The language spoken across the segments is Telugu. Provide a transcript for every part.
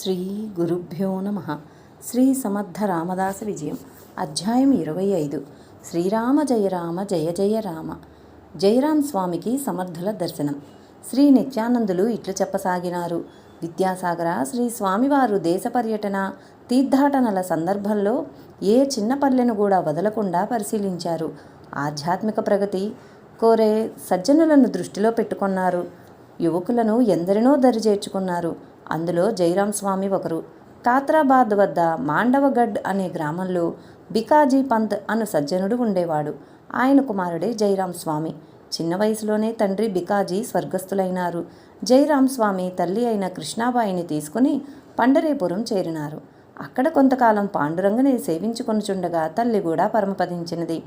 శ్రీ గురుభ్యో నమ. శ్రీ సమర్థ రామదాస విజయం. అధ్యాయం ఇరవై ఐదు. శ్రీరామ జయ రామ జయ జయ రామ. జయరాం స్వామికి సమర్థుల దర్శనం. శ్రీ నిత్యానందులు ఇట్లు చెప్పసాగినారు. విద్యాసాగర శ్రీ స్వామివారు దేశ పర్యటన తీర్థాటనల సందర్భంలో ఏ చిన్న పల్లెను కూడా వదలకుండా పరిశీలించారు. ఆధ్యాత్మిక ప్రగతి కోరే సజ్జనులను దృష్టిలో పెట్టుకున్నారు. యువకులను ఎందరినో దరిచేర్చుకున్నారు. అందులో జైరాం స్వామి ఒకరు. కాత్రాబాద్ వద్ద మాండవగఢ్ అనే గ్రామంలో బికాజీ పంత్ అను సజ్జనుడు ఉండేవాడు. ఆయన కుమారుడే జైరాం స్వామి. చిన్న వయసులోనే తండ్రి బికాజీ స్వర్గస్థులైనారు. జైరాం స్వామి తల్లి అయిన కృష్ణాబాయిని తీసుకుని పండరేపురం చేరినారు. అక్కడ కొంతకాలం పాండురంగని సేవించుకొనుచుండగా తల్లి కూడా పరమపదించినది.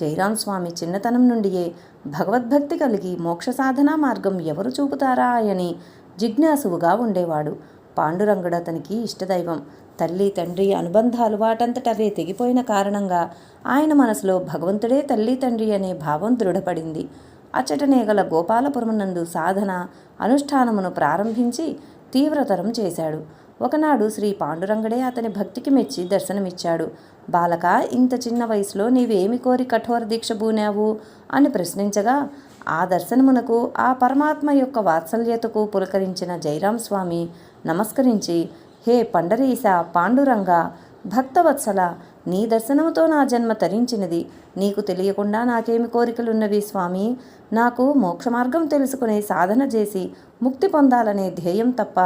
జయరాం స్వామి చిన్నతనం నుండియే భగవద్భక్తి కలిగి మోక్ష సాధనా మార్గం ఎవరు చూపుతారా అని జిజ్ఞాసువుగా ఉండేవాడు. పాండురంగుడు అతనికి ఇష్టదైవం. తల్లి తండ్రి అనుబంధాలు వాటంతటవే తెగిపోయిన కారణంగా ఆయన మనసులో భగవంతుడే తల్లి తండ్రి అనే భావం దృఢపడింది. అచ్చటనే గల గోపాలపురమునందు సాధన అనుష్ఠానమును ప్రారంభించి తీవ్రతరం చేశాడు. ఒకనాడు శ్రీ పాండురంగడే అతని భక్తికి మెచ్చి దర్శనమిచ్చాడు. బాలక ఇంత చిన్న వయసులో నీవేమి కోరి కఠోర దీక్ష బూనావు? అని ప్రశ్నించగా ఆ దర్శనమునకు ఆ పరమాత్మ యొక్క వాత్సల్యతకు పులకరించిన జైరాం స్వామి నమస్కరించి హే పండరీస పాండురంగ భక్తవత్సల నీ దర్శనముతో నా జన్మ తరించినది. నీకు తెలియకుండా నాకేమి కోరికలున్నవి స్వామి? నాకు మోక్ష మార్గం తెలుసుకునే సాధన చేసి ముక్తి పొందాలనే ధ్యేయం తప్ప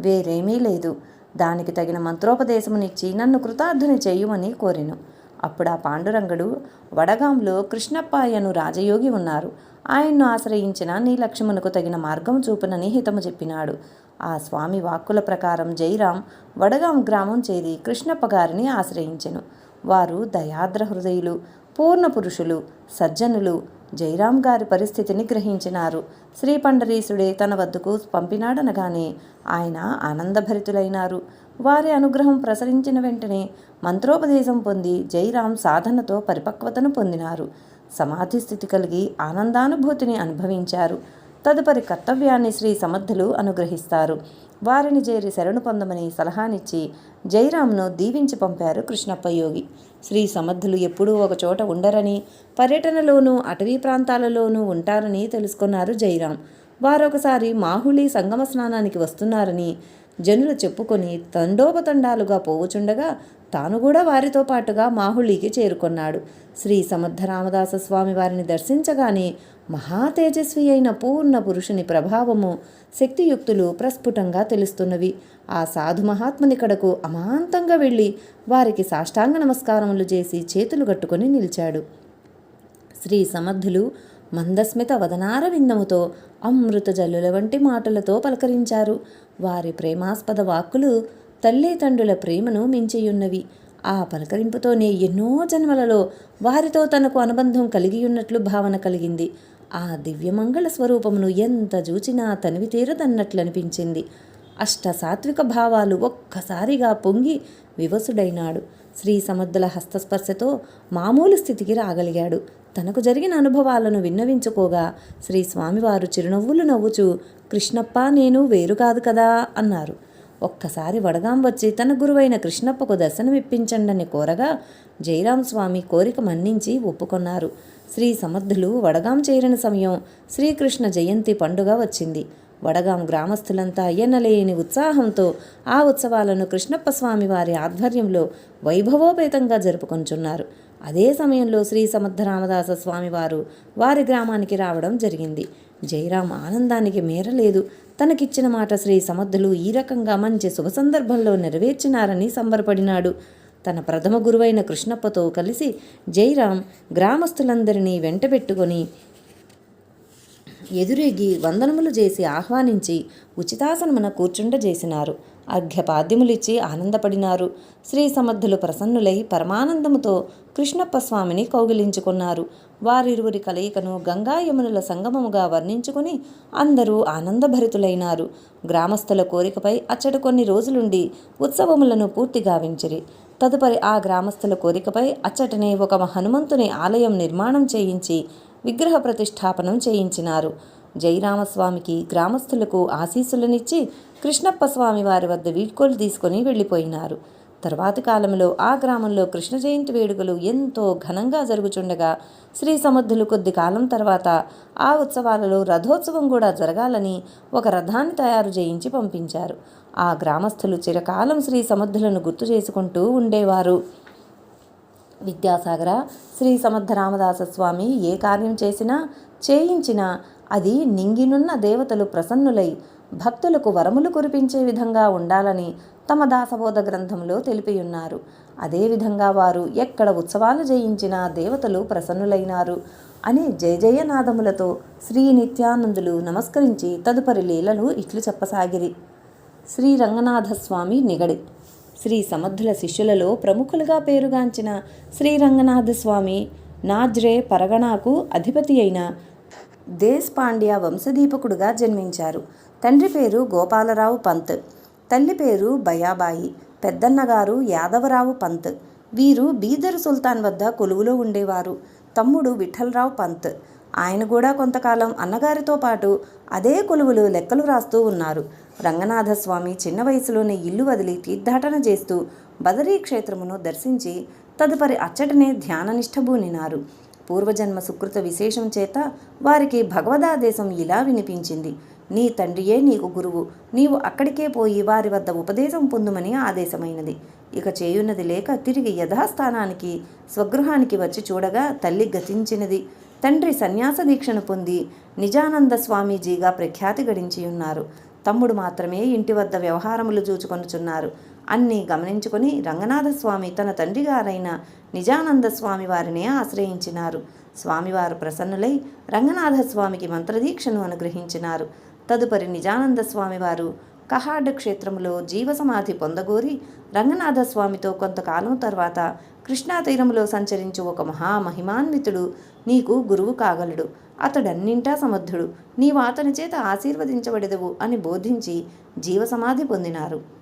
వేరేమీ లేదు. దానికి తగిన మంత్రోపదేశమునిచ్చి నన్ను కృతార్థుని చేయుమని కోరెను. అప్పుడు ఆ పాండురంగడు వడగాంలో కృష్ణప్పాయను రాజయోగి ఉన్నారు. ఆయన్ను ఆశ్రయించిన నీ లక్ష్మణుకు తగిన మార్గం చూపునని హితము చెప్పినాడు. ఆ స్వామి వాక్కుల ప్రకారం జైరాం వడగాం గ్రామం చేరి కృష్ణప్ప గారిని ఆశ్రయించెను. వారు దయాద్ర హృదయులు పూర్ణ పురుషులు సజ్జనులు జైరాం గారి పరిస్థితిని గ్రహించినారు. శ్రీ పండరీసుడే తన వద్దకు పంపినాడనగానే ఆయన ఆనందభరితులైనారు. వారి అనుగ్రహం ప్రసరించిన వెంటనే మంత్రోపదేశం పొంది జైరాం సాధనతో పరిపక్వతను పొందినారు. సమాధి స్థితి కలిగి ఆనందానుభూతిని అనుభవించారు. తదుపరి కర్తవ్యాన్ని శ్రీ సమర్థులు అనుగ్రహిస్తారు. వారిని చేరి శరణు పొందమని సలహానిచ్చి జయరామ్ను దీవించి పంపారు కృష్ణప్ప యోగి. శ్రీ సమర్థులు ఎప్పుడూ ఒకచోట ఉండరని పర్యటనలోనూ అటవీ ప్రాంతాలలోనూ ఉంటారని తెలుసుకున్నారు జయరాం. వారొకసారి మాహుళి సంగమ స్నానానికి వస్తున్నారని జనులు చెప్పుకొని తండోపతండాలుగా పోవుచుండగా తాను కూడా వారితో పాటుగా మాహుళికి చేరుకున్నాడు. శ్రీ సమర్థ రామదాస స్వామి వారిని దర్శించగానే మహా తేజస్వి అయిన పూర్ణ పురుషుని ప్రభావము శక్తియుక్తులు ప్రస్ఫుటంగా తెలుస్తున్నవి. ఆ సాధు మహాత్మునికడకు అమాంతంగా వెళ్ళి వారికి సాష్టాంగ నమస్కారములు చేసి చేతులు కట్టుకొని నిలిచాడు. శ్రీ సమర్థులు మందస్మిత వదనార విందముతో అమృత జల్లుల వంటి మాటలతో పలకరించారు. వారి ప్రేమాస్పద వాక్కులు తల్లిదండ్రుల ప్రేమను మించియున్నవి. ఆ పలకరింపుతోనే ఎన్నో జన్మలలో వారితో తనకు అనుబంధం కలిగి ఉన్నట్లు భావన కలిగింది. ఆ దివ్యమంగళ స్వరూపమును ఎంత చూచినా తనివి తీరదన్నట్లనిపించింది. అష్ట సాత్విక భావాలు ఒక్కసారిగా పొంగి వివసుడైనాడు. శ్రీ సమర్థుల హస్తస్పర్శతో మామూలు స్థితికి రాగలిగాడు. తనకు జరిగిన అనుభవాలను విన్నవించుకోగా శ్రీ స్వామివారు చిరునవ్వులు నవ్వుచూ కృష్ణప్ప నేను వేరు కాదు కదా అన్నారు. ఒక్కసారి వడగాం వచ్చి తన గురువైన కృష్ణప్పకు దర్శనమిప్పించండని కోరగా జయరాం స్వామి కోరిక మన్నించి ఒప్పుకొన్నారు. శ్రీ సమర్థులు వడగాం చేరిన సమయం శ్రీకృష్ణ జయంతి పండుగ వచ్చింది. వడగాం గ్రామస్తులంతా ఎన్నలేని ఉత్సాహంతో ఆ ఉత్సవాలను కృష్ణప్ప స్వామి వారి ఆధ్వర్యంలో వైభవోపేతంగా జరుపుకొంచున్నారు. అదే సమయంలో శ్రీ సమర్థ రామదాస స్వామివారు వారి గ్రామానికి రావడం జరిగింది. జయరాం ఆనందానికి మేరలేదు. తనకిచ్చిన మాట శ్రీ సమర్థులు ఈ రకంగా మంచి శుభ సందర్భంలో నెరవేర్చినారని సంబరపడినాడు. తన ప్రథమ గురువైన కృష్ణప్పతో కలిసి జయరాం గ్రామస్తులందరినీ వెంటబెట్టుకొని ఎదురేగి వందనములు చేసి ఆహ్వానించి ఉచితాసనమున కూర్చుండజేసినారు. అర్ఘ్యపాద్యములిచ్చి ఆనందపడినారు. శ్రీ సమర్థులు ప్రసన్నులై పరమానందముతో కృష్ణప్ప స్వామిని కౌగిలించుకున్నారు. వారిరువురి కలయికను గంగా యమునుల సంగమముగా వర్ణించుకుని అందరూ ఆనందభరితులైనారు. గ్రామస్తుల కోరికపై అచ్చట కొన్ని రోజులుండి ఉత్సవములను పూర్తిగా వించిరి తదుపరి ఆ గ్రామస్తుల కోరికపై అచ్చటనే ఒక హనుమంతుని ఆలయం నిర్మాణం చేయించి విగ్రహ ప్రతిష్టాపనం చేయించినారు. జయరామస్వామికి గ్రామస్తులకు ఆశీస్సులనిచ్చి కృష్ణప్ప స్వామి వారి వద్ద వీడ్కోలు తీసుకొని వెళ్ళిపోయినారు. తర్వాతి కాలంలో ఆ గ్రామంలో కృష్ణ జయంతి వేడుకలు ఎంతో ఘనంగా జరుగుచుండగా శ్రీ సమర్థులు కొద్ది కాలం తర్వాత ఆ ఉత్సవాలలో రథోత్సవం కూడా జరగాలని ఒక రథాన్ని తయారు చేయించి పంపించారు. ఆ గ్రామస్తులు చిరకాలం శ్రీ సమర్థులను గుర్తు చేసుకుంటూ ఉండేవారు. విద్యాసాగర శ్రీ సమర్థ రామదాస స్వామి ఏ కార్యం చేసినా చేయించినా అది నింగినున్న దేవతలు ప్రసన్నులై భక్తులకు వరములు కురిపించే విధంగా ఉండాలని తమ దాసబోధ గ్రంథంలో తెలిపియున్నారు. అదేవిధంగా వారు ఎక్కడ ఉత్సవాలు జయించినా దేవతలు ప్రసన్నులైనారు అని జయజయనాదములతో శ్రీ నిత్యానందులు నమస్కరించి తదుపరి లీలలు ఇట్లు చెప్పసాగిరి. శ్రీ రంగనాథస్వామి నిగడి. శ్రీ సమర్థుల శిష్యులలో ప్రముఖులుగా పేరుగాంచిన శ్రీ రంగనాథస్వామి నాజ్రే పరగణాకు అధిపతి అయిన దేశ్ పాండ్యా వంశదీపకుడుగా జన్మించారు. తండ్రి పేరు గోపాలరావు పంత్. తల్లి పేరు బయాబాయి. పెద్దన్నగారు యాదవరావు పంత్. వీరు బీదర్ సుల్తాన్ వద్ద కొలువులో ఉండేవారు. తమ్ముడు విఠలరావు పంత్. ఆయన కూడా కొంతకాలం అన్నగారితో పాటు అదే కొలువులు లెక్కలు రాస్తూ ఉన్నారు. రంగనాథస్వామి చిన్న వయసులోనే ఇల్లు వదిలి తీర్థాటన చేస్తూ బదరీ క్షేత్రమును దర్శించి తదుపరి అచ్చటనే ధ్యాననిష్టభూనినారు పూర్వజన్మ సుకృత విశేషం చేత వారికి భగవదాదేశం ఇలా వినిపించింది. నీ తండ్రియే నీకు గురువు. నీవు అక్కడికే పోయి వారి వద్ద ఉపదేశం పొందుమని ఆదేశమైనది. ఇక చేయున్నది లేక తిరిగి యథాస్థానానికి స్వగృహానికి వచ్చి చూడగా తల్లి గతించినది. తండ్రి సన్యాస దీక్షను పొంది నిజానంద స్వామీజీగా ప్రఖ్యాతి గడించి ఉన్నారు తమ్ముడు మాత్రమే ఇంటి వద్ద వ్యవహారములు చూచుకొనుచున్నారు. అన్నీ గమనించుకొని రంగనాథస్వామి తన తండ్రి గారైన నిజానంద స్వామి వారినే ఆశ్రయించినారు. స్వామివారు ప్రసన్నులై రంగనాథస్వామికి మంత్రదీక్షను అనుగ్రహించినారు. తదుపరి నిజానంద స్వామివారు కహాడ్ క్షేత్రములో జీవసమాధి పొందగోరి రంగనాథస్వామితో కొంతకాలం తర్వాత కృష్ణా తీరములో సంచరించు ఒక మహామహిమాన్వితుడు నీకు గురువు కాగలడు. అతడన్నింటా సమర్థుడు. నీవు అతని చేత ఆశీర్వదించబడెదవు అని బోధించి జీవసమాధి పొందినారు.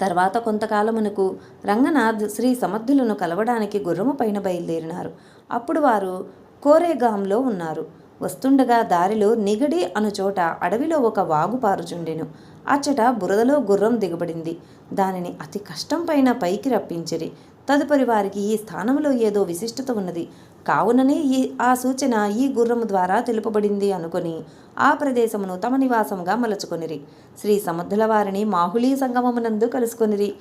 తర్వాత కొంతకాలమునకు రంగనాథ్ శ్రీ సమర్థులను కలవడానికి గుర్రము పైన బయలుదేరినారు. అప్పుడు వారు కోరేగాంలో ఉన్నారు. వస్తుండగా దారిలో నిగడి అను చోట అడవిలో ఒక వాగు పారుచుండెను అచ్చట బురదలో గుర్రం దిగబడింది. దానిని అతి కష్టం పైన పైకి రప్పించిరి. తదుపరి వారికి ఈ స్థానంలో ఏదో విశిష్టత ఉన్నది. కావుననే ఈ ఆ సూచన ఈ గుర్రము ద్వారా తెలుపబడింది అనుకొని ఆ ప్రదేశమును తమ నివాసముగా మలచుకొనిరి. శ్రీ సముద్రుల వారిని మాహుళీ సంగమమునందు కలుసుకొనిరి.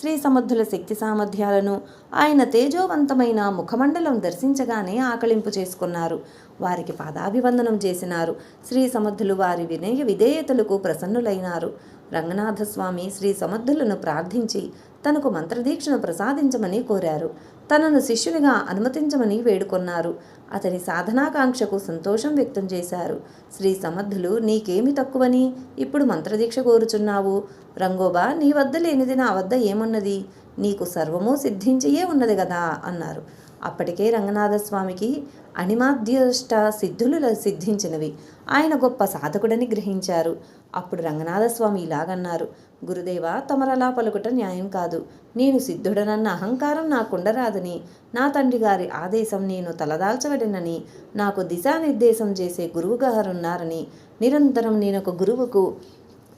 శ్రీ సముద్రుల శక్తి సామర్థ్యాలను ఆయన తేజోవంతమైన ముఖమండలం దర్శించగానే ఆకలింపు చేసుకున్నారు. వారికి పాదాభివందనం చేసినారు. శ్రీ సముద్రులు వారి వినయ విధేయతలకు ప్రసన్నులైనారు. రంగనాథస్వామి శ్రీ సముద్రులను ప్రార్థించి తనకు మంత్రదీక్షను ప్రసాదించమని కోరారు. తనను శిష్యునిగా అనుమతించమని వేడుకొన్నారు. అతని సాధనాకాంక్షకు సంతోషం వ్యక్తం చేశారు. శ్రీ సమర్థులు నీకేమి తక్కువని? ఇప్పుడు మంత్రదీక్ష కోరుచున్నావు. రంగోబా నీ వద్ద లేనిది నా వద్ద ఏమున్నది? నీకు సర్వము సిద్ధించియే ఉన్నది కదా అన్నారు. అప్పటికే రంగనాథస్వామికి అణిమాద్యష్ట సిద్ధులు సిద్ధించినవి. ఆయన గొప్ప సాధకుడని గ్రహించారు. అప్పుడు రంగనాథస్వామి ఇలాగన్నారు. గురుదేవ తమరలా పలుకుట న్యాయం కాదు. నేను సిద్ధుడనన్న అహంకారం నాకుండరాదని. నా తండ్రి గారి ఆదేశం నేను తలదాల్చవలెనని నాకు దిశానిర్దేశం చేసే గురువుగారున్నారని. నిరంతరం నేనొక గురువుకు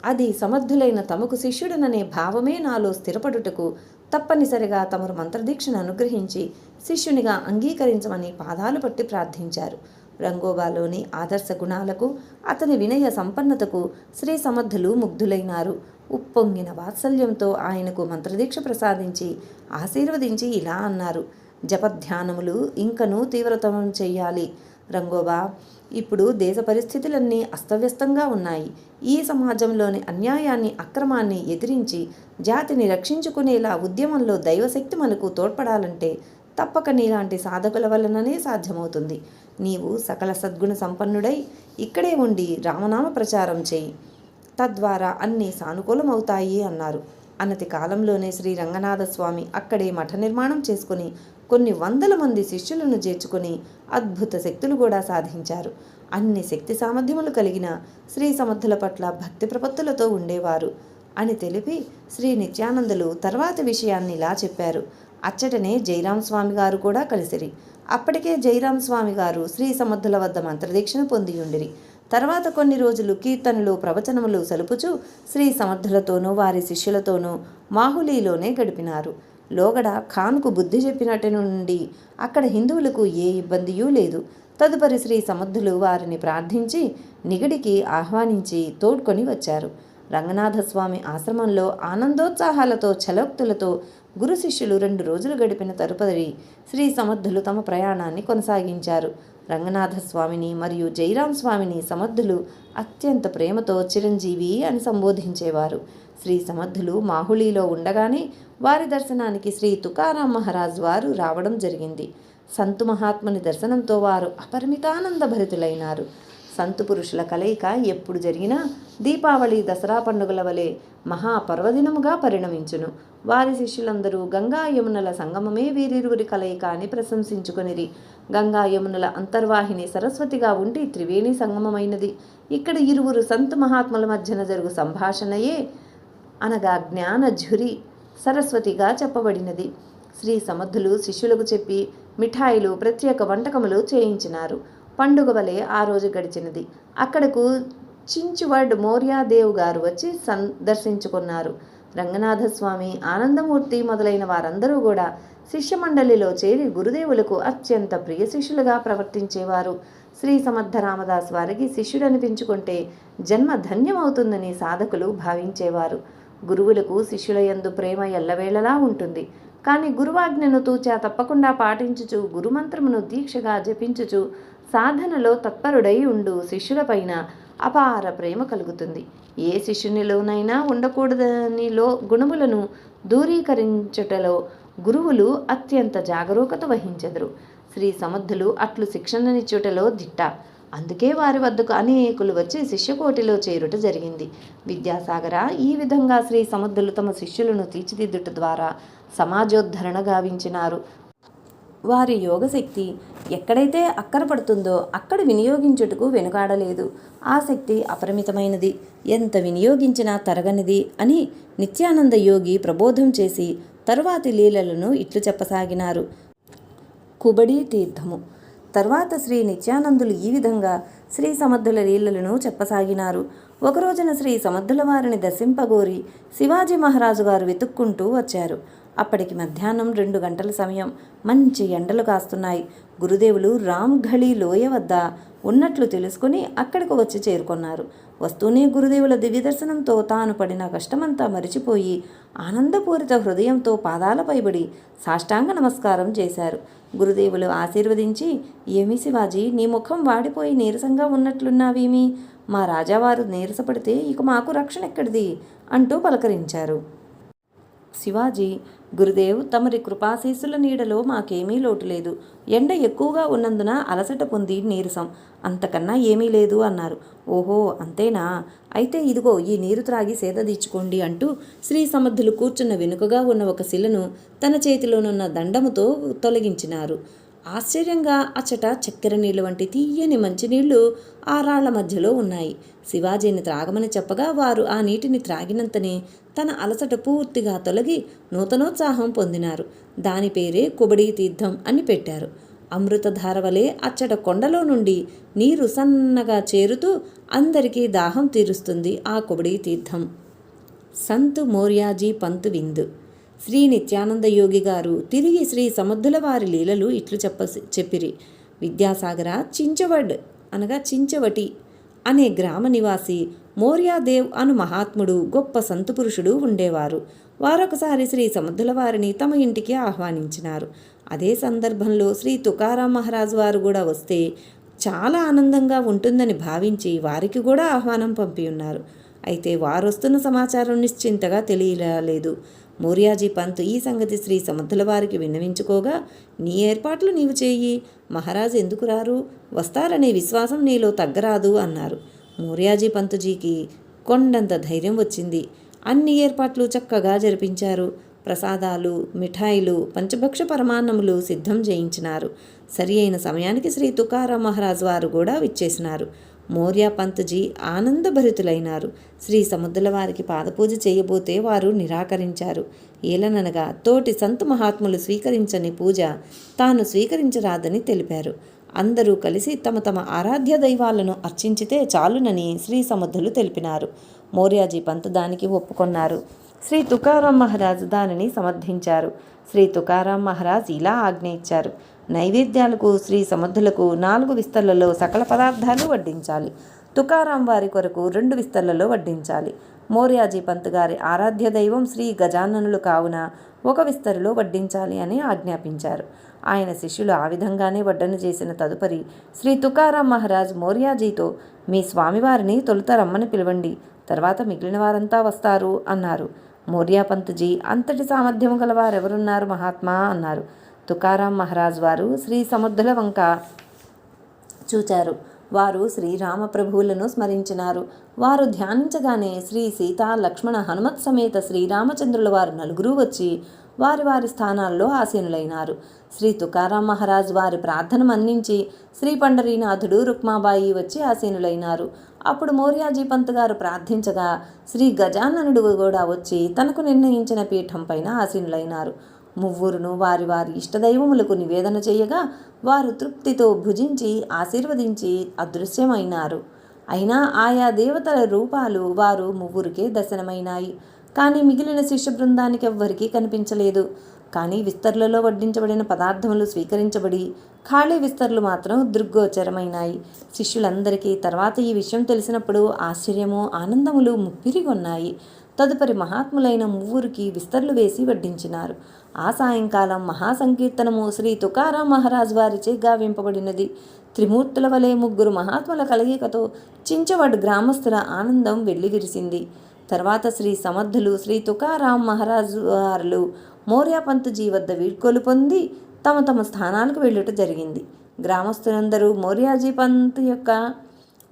అది సమర్థులైన తమకు శిష్యుడననే భావమే నాలో స్థిరపడుటకు తప్పనిసరిగా తమరు మంత్రదీక్షను అనుగ్రహించి శిష్యునిగా అంగీకరించమని పాదాలు పట్టి ప్రార్థించారు. రంగోబాలోని ఆదర్శ గుణాలకు అతని వినయ సంపన్నతకు శ్రీ సమర్థులు ముగ్ధులైనారు. ఉప్పొంగిన వాత్సల్యంతో ఆయనకు మంత్రదీక్ష ప్రసాదించి ఆశీర్వదించి ఇలా అన్నారు. జపధ్యానములు ఇంకనూ తీవ్రతరం చేయాలి. రంగోబా ఇప్పుడు దేశ పరిస్థితులన్నీ అస్తవ్యస్తంగా ఉన్నాయి. ఈ సమాజంలోని అన్యాయాన్ని అక్రమాన్ని ఎదిరించి జాతిని రక్షించుకునేలా ఉద్యమంలో దైవశక్తి మనకు తోడ్పడాలంటే తప్పక నీలాంటి సాధకుల వలననే సాధ్యమవుతుంది. నీవు సకల సద్గుణ సంపన్నుడై ఇక్కడే ఉండి రామనామ ప్రచారం చేయి. తద్వారా అన్నీ సానుకూలమవుతాయి అన్నారు. అనతి కాలంలోనే శ్రీ రంగనాథ స్వామి అక్కడే మఠ నిర్మాణం చేసుకుని కొన్ని వందల మంది శిష్యులను చేర్చుకుని అద్భుత శక్తులు కూడా సాధించారు. అన్ని శక్తి సామర్థ్యములు కలిగిన శ్రీ సమర్థుల పట్ల భక్తి ప్రపత్తులతో ఉండేవారు. అని తెలిపి శ్రీ నిత్యానందులు తర్వాత విషయాన్ని ఇలా చెప్పారు. అచ్చటనే జయరాం స్వామి గారు కూడా కలిసిరి. అప్పటికే జయరాం స్వామి గారు శ్రీ సమర్థుల వద్ద మంత్రదీక్షను పొంది ఉండిరి తర్వాత కొన్ని రోజులు కీర్తనలు ప్రవచనములు సలుపుచు శ్రీ సమర్థులతోనూ వారి శిష్యులతోనూ మాహులీలోనే గడిపినారు. లోగడ ఖాన్కు బుద్ధి చెప్పినట్టు నుండి అక్కడ హిందువులకు ఏ ఇబ్బందియూ లేదు. తదుపరి శ్రీ సమర్థులు వారిని ప్రార్థించి నిగడికి ఆహ్వానించి తోడ్కొని వచ్చారు. రంగనాథస్వామి ఆశ్రమంలో ఆనందోత్సాహాలతో చలోక్తులతో గురు శిష్యులు రెండు రోజులు గడిపిన తరుపరి శ్రీ సమర్థులు తమ ప్రయాణాన్ని కొనసాగించారు. రంగనాథస్వామిని మరియు జైరాం స్వామిని సమర్థులు అత్యంత ప్రేమతో చిరంజీవి అని సంబోధించేవారు. శ్రీ సమర్థులు మాహుళీలో ఉండగానే వారి దర్శనానికి శ్రీ తుకారాం మహారాజ్ వారు రావడం జరిగింది. సంతు మహాత్ముని దర్శనంతో వారు అపరిమితానంద భరితులైనారు. సంతు పురుషుల కలయిక ఎప్పుడు జరిగినా దీపావళి దసరా పండుగల వలె మహాపర్వదినముగా పరిణమించును. వారి శిష్యులందరూ గంగా యమునల సంగమమే వీరిరువురి కలయిక అని ప్రశంసించుకొనిరి. గంగా యమునల అంతర్వాహిని సరస్వతిగా ఉండి త్రివేణి సంగమమైనది. ఇక్కడ ఇరువురు సంతు మహాత్ముల మధ్యన జరుగు సంభాషణయే అనగా జ్ఞాన ఝురి సరస్వతిగా చెప్పబడినది. శ్రీ సమర్థులు శిష్యులకు చెప్పి మిఠాయిలు ప్రత్యేక వంటకములు చేయించినారు. పండుగ వలె ఆ రోజు గడిచినది. అక్కడకు చించువర్డ్ మౌర్యాదేవ్ గారు వచ్చి సందర్శించుకున్నారు రంగనాథస్వామి ఆనందమూర్తి మొదలైన వారందరూ కూడా శిష్య మండలిలో చేరి గురుదేవులకు అత్యంత ప్రియ శిష్యులుగా ప్రవర్తించేవారు. శ్రీ సమర్థ రామదాస్ వారికి శిష్యుడనిపించుకుంటే జన్మ ధన్యమవుతుందని సాధకులు భావించేవారు. గురువులకు శిష్యులయందు ప్రేమ ఎల్లవేళలా ఉంటుంది. కానీ గురువాజ్ఞను తూచా తప్పకుండా పాటించుచు గురుమంత్రమును దీక్షగా జపించుచు సాధనలో తత్పరుడై ఉండు శిష్యులపైన అపార ప్రేమ కలుగుతుంది. ఏ శిష్యునిలోనైనా ఉండకూడదనిలో గుణములను దూరీకరించుటలో గురువులు అత్యంత జాగరూకత వహించెదరు. శ్రీ సమర్థులు అట్లు శిక్షణనిచ్చుటలో దిట్ట. అందుకే వారి వద్దకు అనేకులు వచ్చి శిష్యకోటిలో చేరుట జరిగింది. విద్యాసాగర ఈ విధంగా శ్రీ సమర్థులు తమ శిష్యులను తీర్చిదిద్దుట ద్వారా సమాజోద్ధరణ గావించినారు. వారి యోగశక్తి ఎక్కడైతే అక్కర పడుతుందో అక్కడ వినియోగించుటకు వెనుకాడలేదు. ఆ శక్తి అపరిమితమైనది. ఎంత వినియోగించినా తరగనిది అని నిత్యానంద యోగి ప్రబోధం చేసి తరువాతి లీలలను ఇట్లు చెప్పసాగినారు. కుబడి తీర్థము. తర్వాత శ్రీ నిత్యానందులు ఈ విధంగా శ్రీ సమర్థుల లీలలను చెప్పసాగినారు. ఒకరోజున శ్రీ సమర్థుల వారిని దర్శింపగోరి శివాజీ మహారాజు గారు వెతుక్కుంటూ వచ్చారు. అప్పటికి మధ్యాహ్నం రెండు గంటల సమయం మంచి ఎండలు కాస్తున్నాయి. గురుదేవులు రామ్ఘళీ లోయ వద్ద ఉన్నట్లు తెలుసుకుని అక్కడికి వచ్చి చేరుకున్నారు. వస్తూనే గురుదేవుల దివ్యదర్శనంతో తాను పడిన కష్టమంతా మరిచిపోయి ఆనందపూరిత హృదయంతో పాదాల పైబడి సాష్టాంగ నమస్కారం చేశారు. గురుదేవులు ఆశీర్వదించి ఏమి శివాజీ నీ ముఖం వాడిపోయి నీరసంగా ఉన్నట్లున్నావేమి? మా రాజావారు నీరసపడితే ఇక మాకు రక్షణ ఎక్కడిది అంటూ పలకరించారు. శివాజీ గురుదేవ్ తమరి కృపాశీసుల నీడలో మాకేమీ లోటు లేదు. ఎండ ఎక్కువగా ఉన్నందున అలసట పొంది నీరసం. అంతకన్నా ఏమీ లేదు అన్నారు. ఓహో అంతేనా? అయితే ఇదిగో ఈ నీరు త్రాగి సేద తీర్చుకోండి అంటూ శ్రీ సమర్థులు కూర్చున్న వెనుకగా ఉన్న ఒక శిలను తన చేతిలోనున్న దండముతో తొలగించినారు. ఆశ్చర్యంగా అచ్చట చక్కెర నీళ్ళు వంటి తీయని మంచినీళ్ళు ఆ రాళ్ళ మధ్యలో ఉన్నాయి. శివాజీని త్రాగమని చెప్పగా వారు ఆ నీటిని త్రాగినంతనే తన అలసట పూర్తిగా తొలగి నూతనోత్సాహం పొందినారు. దాని పేరే కుబడి తీర్థం అని పెట్టారు. అమృతధార వలె అచ్చట కొండలో నుండి నీరు సన్నగా చేరుతూ అందరికీ దాహం తీరుస్తుంది ఆ కుబడి తీర్థం. సంతు మోర్యాజీ పంతు విందు. శ్రీ నిత్యానంద యోగి గారు తిరిగి శ్రీ సముద్రుల వారి లీలలు ఇట్లు చెప్ప చెప్పిరి. విద్యాసాగర చించవడ్ అనగా చించవటి అనే గ్రామ నివాసి మౌర్యాదేవ్ అను మహాత్ముడు గొప్ప సంతపురుషుడు ఉండేవారు. వారొకసారి శ్రీ సముద్రుల వారిని తమ ఇంటికి ఆహ్వానించినారు. అదే సందర్భంలో శ్రీ తుకారాం మహారాజు వారు కూడా వస్తే చాలా ఆనందంగా ఉంటుందని భావించి వారికి కూడా ఆహ్వానం పంపి ఉన్నారు అయితే వారు వస్తున్న సమాచారం నిశ్చింతగా తెలియలేదు. మోర్యాజీ పంత్ ఈ సంగతి శ్రీ సముద్రుల వారికి విన్నవించుకోగా నీ ఏర్పాట్లు నీవు చేయి మహారాజు ఎందుకు రారు వస్తారనే విశ్వాసం నీలో తగ్గరాదు అన్నారు. మోర్యాజీ పంతుజీకి కొండంత ధైర్యం వచ్చింది. అన్ని ఏర్పాట్లు చక్కగా జరిపించారు. ప్రసాదాలు మిఠాయిలు పంచభక్ష పరమాన్నములు సిద్ధం చేయించినారు సరి అయిన సమయానికి శ్రీ తుకారాం మహారాజు వారు కూడా విచ్చేసినారు. మోర్యాపంత్జీ ఆనందభరితులైనారు. శ్రీ సముద్రుల వారికి పాదపూజ చేయబోతే వారు నిరాకరించారు. ఏలననగా తోటి సంత మహాత్ములు స్వీకరించని పూజ తాను స్వీకరించరాదని తెలిపారు. అందరూ కలిసి తమ తమ ఆరాధ్య దైవాలను అర్చించితే చాలునని శ్రీ సముద్రులు తెలిపినారు. మోర్యాజీ పంత దానికి ఒప్పుకొన్నారు. శ్రీ తుకారాం మహారాజు దానిని సమర్థించారు. శ్రీ తుకారాం మహారాజ్ ఇలా ఆజ్ఞ ఇచ్చారు. నైవేద్యాలకు శ్రీ సమర్థులకు నాలుగు విస్తర్లలో సకల పదార్థాలు వడ్డించాలి. తుకారాం వారి కొరకు రెండు విస్తర్లలో వడ్డించాలి. మోర్యాజీ పంత్ గారి ఆరాధ్య దైవం శ్రీ గజాననులు కావున ఒక విస్తరిలో వడ్డించాలి అని ఆజ్ఞాపించారు. ఆయన శిష్యులు ఆ విధంగానే వడ్డన చేసిన తదుపరి శ్రీ తుకారాం మహారాజ్ మోర్యాజీతో మీ స్వామివారిని తొలుత రమ్మని పిలవండి తర్వాత మిగిలిన వారంతా వస్తారు అన్నారు. మోర్యాపంత్జీ అంతటి సామర్థ్యం గల వారెవరున్నారు మహాత్మా అన్నారు. తుకారాం మహారాజ్ వారు శ్రీ సముద్రుల వంక చూచారు. వారు శ్రీరామప్రభువులను స్మరించినారు. వారు ధ్యానించగానే శ్రీ సీత లక్ష్మణ హనుమత్ సమేత శ్రీరామచంద్రుల వారు నలుగురు వచ్చి వారి వారి స్థానాల్లో ఆసీనులైనారు. శ్రీ తుకారాం మహారాజ్ వారి ప్రార్థన మన్నించి శ్రీ పండరీనాథుడు రుక్మాబాయి వచ్చి ఆసీనులైనారు. అప్పుడు మౌర్యాజీ పంత్ గారు ప్రార్థించగా శ్రీ గజాననుడు కూడా వచ్చి తనకు నిర్ణయించిన పీఠం పైన ఆసీనులైనారు. మువ్వురును వారి వారి ఇష్టదైవములకు నివేదన చేయగా వారు తృప్తితో భుజించి ఆశీర్వదించి అదృశ్యమైనారు. అయినా ఆయా దేవతల రూపాలు వారు ముగ్గురికే దర్శనమైనాయి. కానీ మిగిలిన శిష్య బృందానికి ఎవ్వరికీ కనిపించలేదు. కానీ విస్తర్లలో వడ్డించబడిన పదార్థములు స్వీకరించబడి ఖాళీ విస్తర్లు మాత్రం దృగ్గోచరమైనాయి. శిష్యులందరికీ తర్వాత ఈ విషయం తెలిసినప్పుడు ఆశ్చర్యము ఆనందములు ముప్పిరిగొన్నాయి తదుపరి మహాత్ములైన మువ్వురికి విస్తర్లు వేసి వడ్డించినారు. ఆ సాయంకాలం మహాసంకీర్తనము శ్రీ తుకారాం మహారాజ్ వారిచే గావింపబడినది. త్రిమూర్తుల వలె ముగ్గురు మహాత్ముల కలయికతో చించవడ్ గ్రామస్తుల ఆనందం వెల్లివిరిసింది. తర్వాత శ్రీ సమర్థులు శ్రీ తుకారాం మహారాజు వారులు మౌర్యాపంతుజీ వద్ద వీడ్కోలు పొంది తమ తమ స్థానాలకు వెళ్ళుట జరిగింది. గ్రామస్తులందరూ మౌర్యాజీ పంత్ యొక్క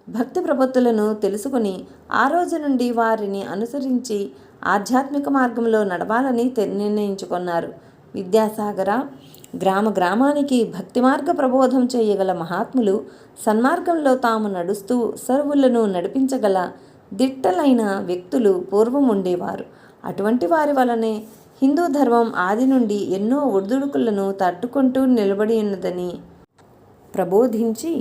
భక్తి ప్రపత్తులను తెలుసుకుని ఆ రోజు నుండి వారిని అనుసరించి ఆధ్యాత్మిక మార్గంలో నడవాలని నిర్ణయించుకున్నారు. విద్యాసాగర గ్రామ గ్రామానికి భక్తి మార్గ ప్రబోధం చేయగల మహాత్ములు సన్మార్గంలో తాము నడుస్తూ సర్వులను నడిపించగల దిట్టలైన వ్యక్తులు పూర్వం ఉండేవారు. అటువంటి వారి వలనే హిందూ ధర్మం ఆది నుండి ఎన్నో ఒడిదుడుకులను తట్టుకుంటూ నిలబడి ఉన్నదని ప్రబోధించి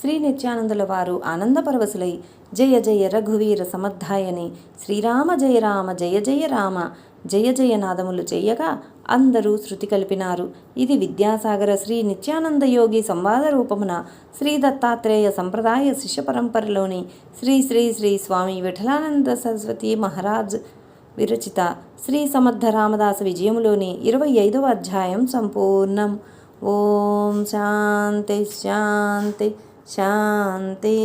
శ్రీ నిత్యానందుల వారు ఆనందపరవశులై జయ జయ రఘువీర సమర్థాయని శ్రీరామ జయ రామ జయ జయ రామ జయ జయ నాదములు చేయగా అందరూ శృతి కలిపినారు. ఇది విద్యాసాగర శ్రీ నిత్యానంద యోగి సంవాద రూపమున శ్రీ దత్తాత్రేయ సంప్రదాయ శిష్య పరంపరలోని శ్రీ శ్రీ శ్రీ స్వామి విఠలానంద సరస్వతి మహారాజ్ విరచిత శ్రీ సమర్థ రామదాస విజయములోని ఇరవై ఐదవ అధ్యాయం సంపూర్ణం. ఓం శాంతి శాంతి. శాంతి